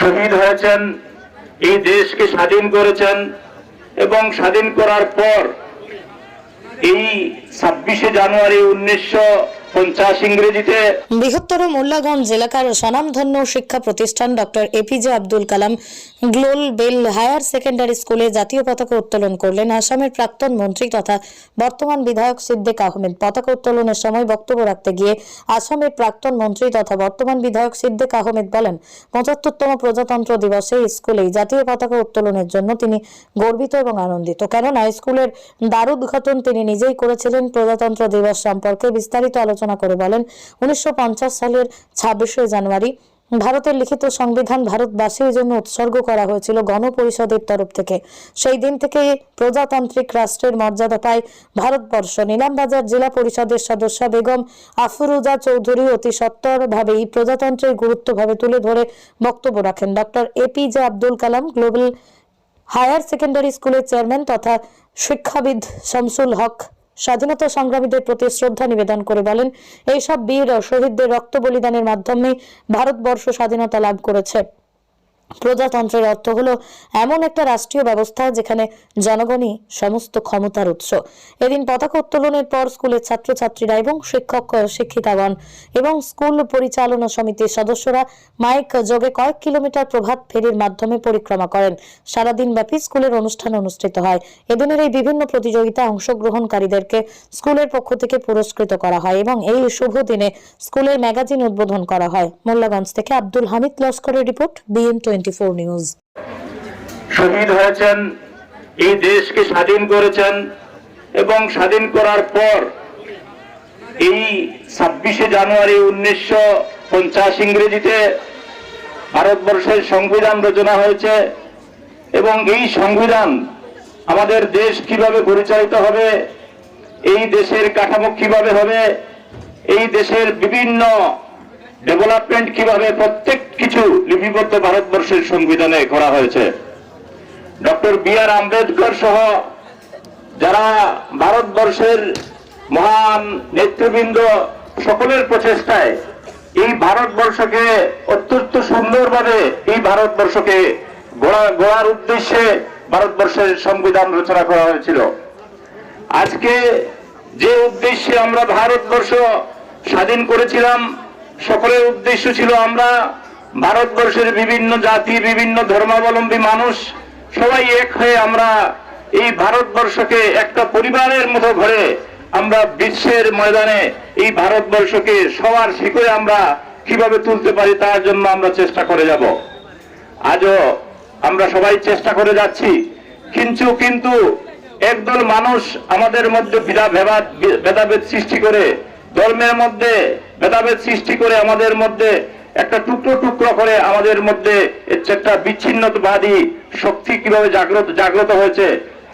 শহীদ হয়েছেন এই দেশকে স্বাধীন করেছেন এবং স্বাধীন করার পর এই ছাব্বিশে জানুয়ারি উনিশশো বৃহত্তর মোল্লাগঞ্জ এলাকার স্বনামধন্য শিক্ষা প্রতিষ্ঠান doctor APJ Abdul Kalam global higher secondary স্কুলে জাতীয় পতাকা উত্তোলন করলেন আসামের প্রাক্তন মন্ত্রী তথা বর্তমান বিধায়ক সিদ্দিক আহমেদ। পতাকা উত্তোলনের সময় বক্তব্য রাখতে গিয়ে আসামের প্রাক্তন মন্ত্রী তথা বর্তমান বিধায়ক সিদ্দিক আহমেদ বলেন, পঁচাত্তরতম প্রজাতন্ত্র দিবসে স্কুলেই জাতীয় পতাকা উত্তোলনের জন্য তিনি গর্বিত এবং আনন্দিত। কেননা, স্কুলের দ্বার উদ্ঘাটন তিনি নিজেই করেছিলেন প্রজাতন্ত্র দিবস সম্পর্কে বিস্তারিত আলোচনা করে বলেন, উনিশশো সালের ছাব্বিশে জানুয়ারি ভারতের লিখিত সংবিধান ভারতবাসীর জন্য উৎসর্গ করা হয়েছিল গণপরিষদের তরফ থেকে। সেই দিন থেকে প্রজাতান্ত্রিক রাষ্ট্রের মর্যাদা পায় ভারতবর্ষ। নিলামবাজার জেলা পরিষদের সদস্য বেগম আফরুজা চৌধুরী অতি সত্তরভাবে এই প্রজাতন্ত্রের গুরুত্বভাবে তুলে ধরে বক্তব্য রাখেন। Doctor APJ Abdul Kalam global higher secondary স্কুলের চেয়ারম্যান তথা শিক্ষাবিদ শামসুল হক স্বাধীনতা সংগ্রামীদের প্রতি শ্রদ্ধা নিবেদন করে বলেন, এইসব বীর ও শহীদদের রক্ত বলিদানের মাধ্যমে ভারতবর্ষ স্বাধীনতা লাভ করেছে। প্রজাতন্ত্রের অর্থ হলো এমন একটা রাষ্ট্রীয় ব্যবস্থা যেখানে জনগণই সমস্ত ক্ষমতার উৎস। এদিন পতাকা উত্তোলনের পর স্কুলের ছাত্রছাত্রীরা এবং শিক্ষক, শিক্ষিকাগণ এবং স্কুল পরিচালনা সমিতির সদস্যরা মাইক যোগে কয়েক কিলোমিটার প্রভাত ফেরির মাধ্যমে পরিক্রমা করেন। সারাদিন ব্যাপী স্কুলের অনুষ্ঠান অনুষ্ঠিত হয়। এদিনের এই বিভিন্ন প্রতিযোগিতায় অংশগ্রহণকারীদেরকে স্কুলের পক্ষ থেকে পুরস্কৃত করা হয় এবং এই শুভ দিনে স্কুলের ম্যাগাজিন উদ্বোধন করা হয়। মোল্লাগঞ্জ থেকে Abdul Hamid লস্করের report, BN twenty. Four news. শহীদ হয়েছেন, এই দেশকে স্বাধীন করেছেন এবং স্বাধীন করার পর এই ছাব্বিশে জানুয়ারি উনিশশো পঞ্চাশ ইংরেজিতে ভারতবর্ষের সংবিধান রচনা হয়েছে এবং এই সংবিধান আমাদের দেশ কীভাবে পরিচালিত হবে, এই দেশের কাঠামো কীভাবে হবে, এই দেশের বিভিন্ন ডেভেলপমেন্ট কীভাবে প্রত্যেক কিছু লিপিবদ্ধ ভারতবর্ষের সংবিধানে করা হয়েছে। ডক্টর বি আর আম্বেদকর সহ যারা ভারতবর্ষের মহান নেতৃবৃন্দ, সকলের প্রচেষ্টায় এই ভারতবর্ষকে অত্যন্ত সুন্দরভাবে এই ভারতবর্ষকে গড়া, গড়ার উদ্দেশ্যে ভারতবর্ষের সংবিধান রচনা করা হয়েছিল। আজকে যে উদ্দেশ্যে আমরা ভারতবর্ষ স্বাধীন করেছিলাম, সকলের উদ্দেশ্য ছিল আমরা ভারতবর্ষের বিভিন্ন জাতি, বিভিন্ন ধর্মাবলম্বী মানুষ সবাই এক হয়ে আমরা এই ভারতবর্ষকে একটা পরিবারের মতো ঘরে আমরা বিশ্বের ময়দানে এই ভারতবর্ষকে সবার শিখরে আমরা কীভাবে তুলতে পারি তার জন্য আমরা চেষ্টা করে যাব। আজও আমরা সবাই চেষ্টা করে যাচ্ছি। কিন্তু কিন্তু একদল মানুষ আমাদের মধ্যে ভেদাভেদ সৃষ্টি করে, ধর্মের মধ্যে ভেদাভেদ সৃষ্টি করে আমাদের মধ্যে একটা টুকরো টুকরো করে আমাদের মধ্যে একটা বিচ্ছিন্নতাবাদী শক্তি কীভাবে জাগ্রত জাগ্রত হয়েছে,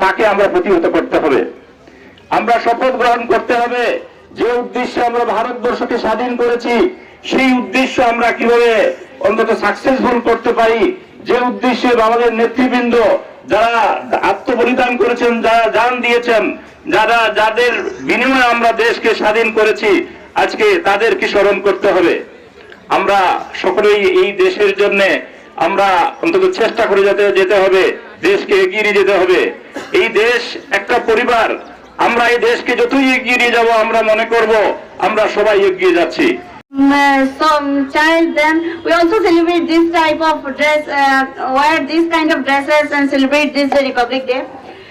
তাকে আমরা প্রতিহত করতে হবে। আমরা শপথ গ্রহণ করতে হবে, যে উদ্দেশ্যে আমরা ভারতবর্ষকে স্বাধীন করেছি, সেই উদ্দেশ্য আমরা কীভাবে অন্তত সাকসেসফুল করতে পারি, যে উদ্দেশ্যে আমাদের নেতৃবৃন্দ যারা আত্মবলিদান করেছেন, যারা জান দিয়েছেন, যারা, যাদের বিনিময়ে আমরা দেশকে স্বাধীন করেছি, আজকে তাদেরকে স্মরণ করতে হবে। আমরা সকলেই এই দেশের জন্য আমরা অন্তত চেষ্টা করে যেতে যেতে হবে দেশকে এগিয়ে নিয়ে যেতে হবে এই দেশ একটা পরিবার আমরা এই দেশকে যতই এগিয়ে নিয়ে যাব আমরা মনে করব আমরা সবাই এগিয়ে যাচ্ছি Um, uh, some child then we also celebrate this type of dress uh, wear these kind of dresses and celebrate this uh, republic day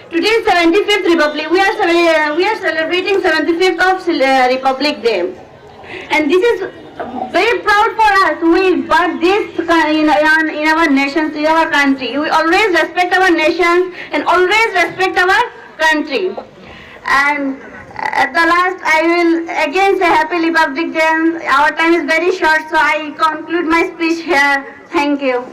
today is 75th republic we are uh, we are celebrating 75th of uh, republic day and this is very proud for us we but this in, in, in our nations in our country we always respect our nations and always respect our country and uh, at the last, I will again say Happy Republic Day. Our time is very short, so I conclude my speech here. Thank you.